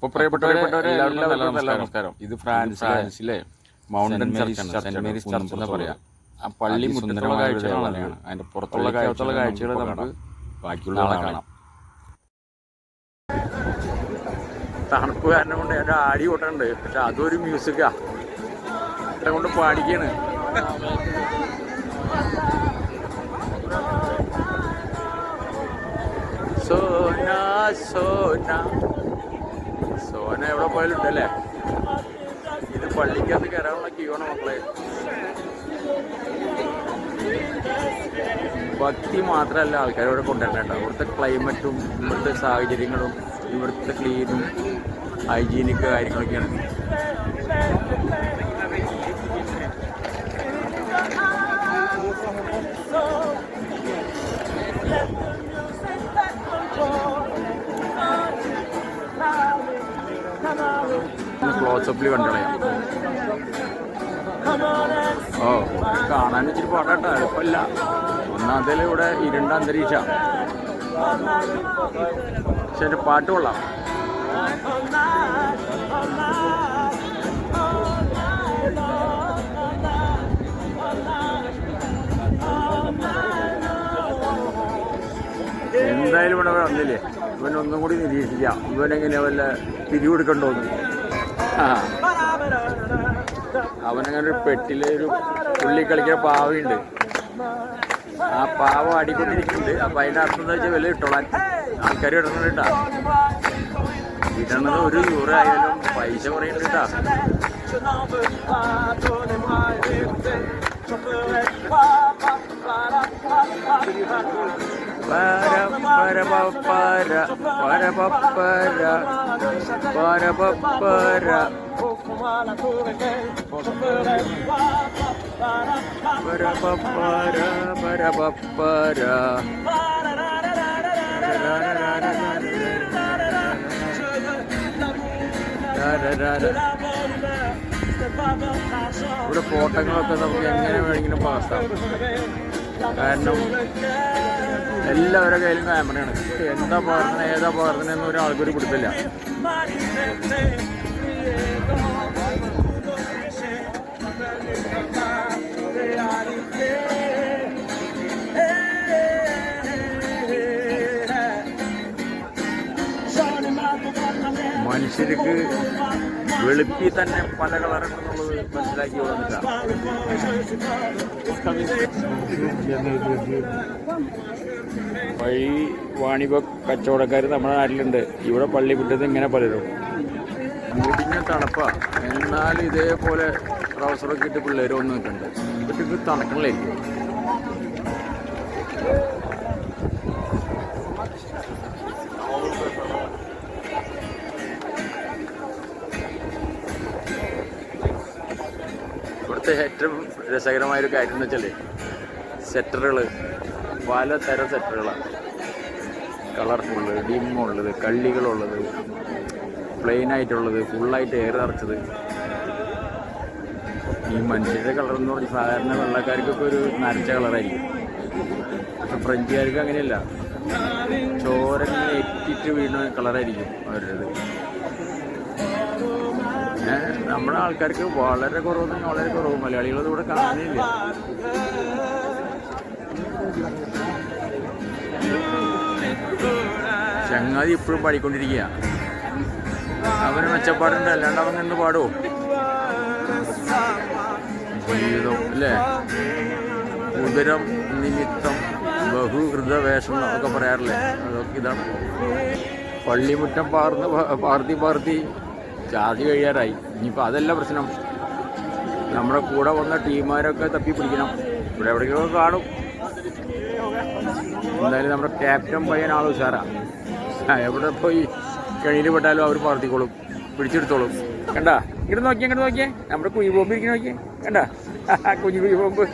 അപ്പൊ പ്രിയപ്പെട്ടവരെ എല്ലാവർക്കും നല്ല നമസ്കാരം. ഇത് ഫ്രാൻസ് ഫ്രാൻസിലെ മൗണ്ടൻ സെന്റ് മേരീസ് ചർച്ച് എന്ന് പറയാം. ആ പള്ളി മുന്നിലുള്ള കാഴ്ചകൾ തന്നെയാണ് അതിന്റെ പുറത്തുള്ള കാഴ്ചയുള്ള കാഴ്ചകൾ നമുക്ക് ബാക്കിയുള്ള ആളെ കാണാം. തണുപ്പ് കാരണം കൊണ്ട് എന്റെ ആടി കൊട്ടുണ്ട് പക്ഷെ അതൊരു മ്യൂസിക്കാ. ഇവിടെ കൊണ്ട് പാടിക്കാണ്. സോന സോന. സോന എവിടെ പോയാലും ഉണ്ടല്ലേ ഇത് പള്ളിക്കകത്ത് കയറാനുള്ള ക്യൂ മക്കളെ. ഭക്തി മാത്രമല്ല ആൾക്കാരോട് കൊണ്ടുവരേണ്ട ഇവിടുത്തെ ക്ലൈമറ്റും ഇവിടുത്തെ സാഹചര്യങ്ങളും ഇവിടുത്തെ ക്ലീനും ഹൈജീനിക് കാര്യങ്ങളൊക്കെയാണ്. ക്ലോസപ്പിൽ കണ്ടളയാം ഓ കാണാൻ ഇച്ചിരി പാടാട്ടോ എളുപ്പമില്ല ഒന്നാമതിൽ ഇവിടെ ഇരുണ്ട അന്തരീക്ഷ. പക്ഷെ എന്റെ പാട്ട് കൊള്ളാം. എന്തായാലും ഇവിടെ വന്നില്ലേ? ഇവൻ ഒന്നും കൂടി നിരീക്ഷിക്കാം. ഇവനെങ്ങനെ വല്ല പിരിവെടുക്കണ്ടോന്ന് അവനങ്ങനെ ഒരു പെട്ടിലെ ഒരു പുള്ളി കളിക്കുന്ന പാവയുണ്ട്. ആ പാവ അടിക്കൊണ്ടിരിക്കുന്നുണ്ട് അപ്പൊ അതിന്റെ അർത്ഥം എന്താ വെച്ചാൽ വില ഇട്ടോളാൻ. ആൾക്കാർ ഇടുന്നുണ്ട് കേട്ടാ. ഇടണത് ഒരു യൂറോ ആയാലും പൈസ പറയുന്നുണ്ട് കേട്ടാ. പര പര പ പര പര പ പര പര പ പര പര പ പര പര പ പര ഇവിടെ ഫോട്ടോകളൊക്കെ നമുക്ക് എങ്ങനെ വേണമെങ്കിലും പകർത്താം കാരണം എല്ലാവരുടെ കയ്യിലും ക്യാമറയാണ് എന്താ പകർന്നത് ഏതാ പകർന്നതെന്ന് ഒരാൾക്കൊരു പിടുത്തില്ല വെളുപ്പി തന്നെ പല കളറുണ്ടെന്നുള്ളത് മനസ്സിലാക്കി വന്നിട്ടാണ് വഴി വാണിഭ കച്ചവടക്കാർ നമ്മുടെ നാട്ടിലുണ്ട്. ഇവിടെ പള്ളി വിട്ടത് ഇങ്ങനെ പലരും. മുടിഞ്ഞ തണുപ്പാ. എന്നാൽ ഇതേപോലെ ട്രൗസറൊക്കെ ഇട്ട് പിള്ളേർ ഇട്ടുണ്ട് നിൽക്കുന്നുണ്ട് ഇതൊക്കെ ഇവിടുത്തെ ഏറ്റവും രസകരമായൊരു കാര്യം എന്ന് വെച്ചാൽ സെറ്ററുകൾ പലതരം സെറ്ററുകളാണ് കളർഫുള്ള് ഡിമ്മുള്ളത് കള്ളികളുള്ളത് പ്ലെയിൻ ആയിട്ടുള്ളത് ഫുള്ളായിട്ട് എയർ നിറച്ചത്. ഈ മനുഷ്യരുടെ കളർ എന്ന് പറഞ്ഞാൽ സാധാരണ വെള്ളക്കാർക്കൊക്കെ ഒരു നരച്ച കളറായിരിക്കും. പക്ഷെ ഫ്രഞ്ചുകാർക്ക് അങ്ങനെയല്ല. ചോരങ്ങനെ എറ്റിട്ട് വീണ കളറായിരിക്കും അവരുടേത്. നമ്മുടെ ആൾക്കാർക്ക് വളരെ കുറവ് വളരെ കുറവ്. മലയാളികൾ ഇവിടെ കാണുന്നില്ല. ചങ്ങാതി ഇപ്പോഴും പാടിക്കൊണ്ടിരിക്കുക. അവന് മെച്ചപ്പാടുണ്ട് അല്ലാണ്ട് അവൻ നിന്ന് പാടുമോ ജീവിതം അല്ലേ? ഉദരം നിമിത്തം ബഹുഹൃതവേഷം എന്നൊക്കെ പറയാറില്ലേ? അതൊക്കെ ഇതാണ്. പള്ളിമുറ്റം പാർന്ന് പാർത്തി പാർത്തി ജാതി കഴിയാറായി. ഇനിയിപ്പോൾ അതല്ല പ്രശ്നം. നമ്മുടെ കൂടെ വന്ന ടീമാരൊക്കെ തപ്പി പിടിക്കണം ഇവിടെ എവിടെയൊക്കെ കാണും. എന്തായാലും നമ്മുടെ ക്യാപ്റ്റൻ പയ്യൻ ആൾ ഉഷാറാ. എവിടെ പോയി കെണിയിൽ പെട്ടാലും അവർ പറത്തിക്കോളും. പിടിച്ചെടുത്തോളും. കണ്ടാ? ഇങ്ങോട്ട് നോക്കിയേ ഇങ്ങോട്ട് നോക്കിയേ. നമ്മുടെ കുഴി ബോംബ് ഇരിക്കുന്ന നോക്കിയേ. കണ്ടാ? കുഞ്ഞു കുഴി ബോംബ്.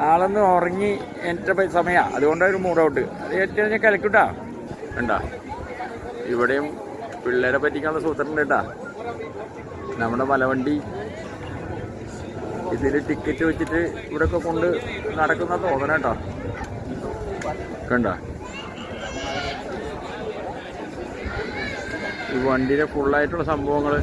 ആളൊന്ന് ഉറങ്ങി എന്റെ സമയമാണ് അതുകൊണ്ടാണ് ഒരു മൂഡ് ഔട്ട്. അത് ഏറ്റവും ഞാൻ കലക്കിട്ടാ. കണ്ടാ? ഇവിടെയും പിള്ളേരെ പറ്റിക്കാനുള്ള സൂത്രണ്ട് കേട്ടാ. നമ്മുടെ മലവണ്ടി ഇതിൽ ടിക്കറ്റ് വെച്ചിട്ട് ഇവിടെയൊക്കെ കൊണ്ട് നടക്കുന്ന തോന്നണ കേട്ടോ കണ്ട? ഈ വണ്ടിയിലെ ഫുള്ളായിട്ടുള്ള സംഭവങ്ങൾ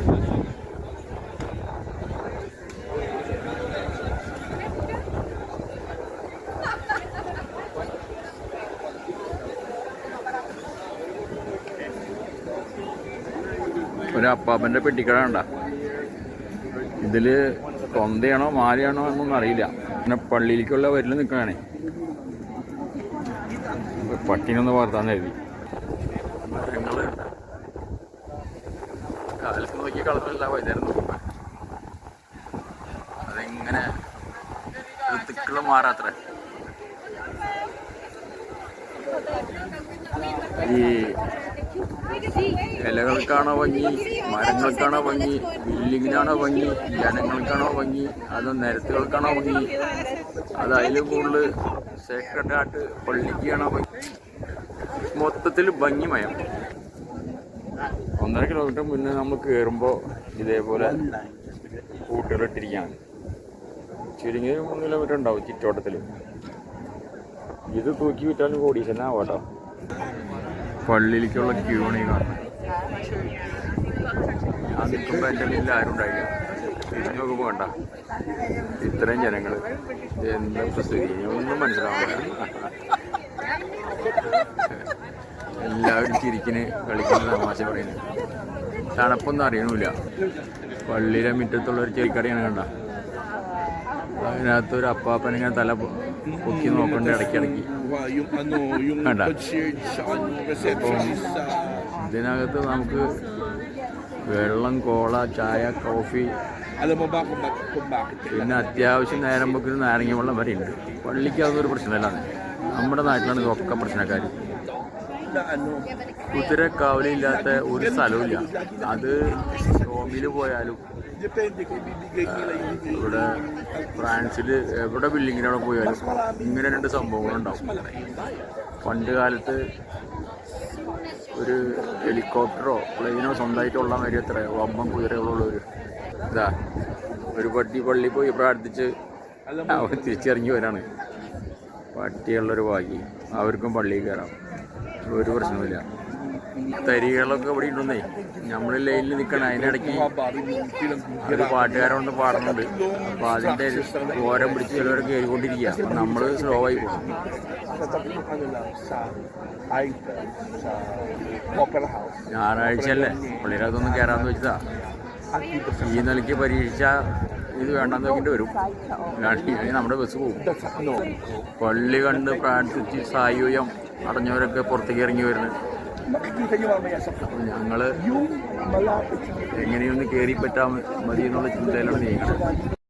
ഒരു അപ്പാപ്പന്റെ പെട്ടിക്കട കണ്ട? ഇതിൽ കൊന്തയാണോ മാലയാണോ എന്നൊന്നും അറിയില്ല. പിന്നെ പള്ളിയിലേക്കുള്ള വരിൽ നിൽക്കുകയാണേ. പട്ടിനൊന്ന് വളർത്താൻ എഴുതി മരങ്ങൾ കാലത്ത് നോക്കി കളറില്ല വൈകുന്നേരം നോക്കുമ്പോ. അതെങ്ങനെ ഋതുക്കൾ മാറാത്ര ഈ ഇലകൾക്കാണോ ഭംഗി? മരങ്ങൾക്കാണോ ഭംഗി? ബിൽഡിങ്ങിനാണോ ഭംഗി? ജനങ്ങൾക്കാണോ ഭംഗി? അതോ നിരത്തുകൾക്കാണോ ഭംഗി? അത് അതിൽ കൂടുതൽ ആർട്ട് പള്ളിക്കാണോ ഭംഗി? മൊത്തത്തിൽ ഭംഗിമയം. ഒന്നര കിലോമീറ്റർ മുന്നേ നമ്മൾ കയറുമ്പോൾ ഇതേപോലെ കൂട്ടുകളിട്ടിരിക്കുകയാണ് ചുരുങ്ങി മൂന്ന് കിലോമീറ്റർ ഉണ്ടാവും ചുറ്റോട്ടത്തിൽ ഇത് തൂക്കി വിറ്റാലും കോടീശനാവാട്ടോ പള്ളിയിലേക്കുള്ള ക്യൂണി ഞാൻ നിൽക്കുമ്പോൾ എന്റെ വീട്ടിൽ ആരും ഉണ്ടായില്ല. തിരിഞ്ഞു നോക്കുമ്പോൾ വേണ്ട ഇത്രയും ജനങ്ങൾ എന്താ സ്ഥിതി ഒന്നും മനസ്സിലാവില്ല എല്ലാവരും ചിരിക്കിന് കളിക്കുന്ന തമാശ പറയുന്നത്. തണുപ്പൊന്നും അറിയണില്ല. പള്ളിയിലെ മുറ്റത്തുള്ള ഒരു ചെറിക്കറിയാണ് കണ്ട. അതിനകത്തൊരു അപ്പാപ്പനിങ്ങനെ തല പൊക്കി നോക്കണ്ട sa... ഇതിനകത്ത് നമുക്ക് വെള്ളം കോള ചായ കോഫി. പിന്നെ അത്യാവശ്യം നേരം വെക്കുന്ന നാരങ്ങ വെള്ളം വരെ ഉണ്ട് പള്ളിക്ക് ഒരു പ്രശ്നമല്ല. നമ്മുടെ നാട്ടിലാണ് ഇതൊക്കെ പ്രശ്നക്കാർ കുതിരക്കാവലില്ലാത്ത ഒരു സ്ഥലമില്ല അത് റോമിൽ പോയാലും ഇവിടെ ഫ്രാൻസിൽ എവിടെ ബിൽഡിങ്ങിനവിടെ പോയാലും ഇങ്ങനെ രണ്ട് സംഭവങ്ങളുണ്ടാവും പണ്ട് കാലത്ത് ഒരു ഹെലികോപ്റ്ററോ പ്ലെയിനോ സ്വന്തമായിട്ടുള്ള മാതിരി എത്ര വമ്പം കുതിരകളുള്ളവർ ഇതാ ഒരു പട്ടി പള്ളി പോയി പ്രാർത്ഥിച്ച് അവർ തിരിച്ചിറങ്ങി വരാണ് പട്ടിയുള്ളൊരു ഭാഗ്യം. അവർക്കും പള്ളിയിൽ കയറാം. ഒരു പ്രശ്നമില്ല തരികളൊക്കെ ഇവിടെ ഉണ്ടെന്നേ നമ്മൾ ലൈനിൽ നിൽക്കണം അതിനിടയ്ക്ക് ഒരു പാട്ടുകാരോണ്ട് പാടുന്നുണ്ട്. അപ്പൊ അതിന്റെ ഓരം പിടിച്ച് ചിലവർ കയറിക്കൊണ്ടിരിക്കുക അപ്പൊ നമ്മൾ സ്ലോ ആയി പോകും. ഞായറാഴ്ച അല്ലേ പള്ളിയിലകത്തൊന്നും കയറാന്ന് വെച്ചതാ. ഈ നിലയ്ക്ക് പരീക്ഷ ഇത് വേണ്ടെന്ന് വെക്കേണ്ടി വരും. ഇല്ലെങ്കിൽ നമ്മുടെ ബസ് പോകും. പള്ളി കണ്ട് പ്രാർത്ഥിച്ച് സായുയം അടഞ്ഞവരൊക്കെ പുറത്തേക്ക് ഇറങ്ങി വരുന്നത്. ഞങ്ങൾ എങ്ങനെയൊന്ന് കയറി പറ്റാൻ മതി എന്നുള്ള ചിന്തയിലാണ് നീങ്ങുന്നത്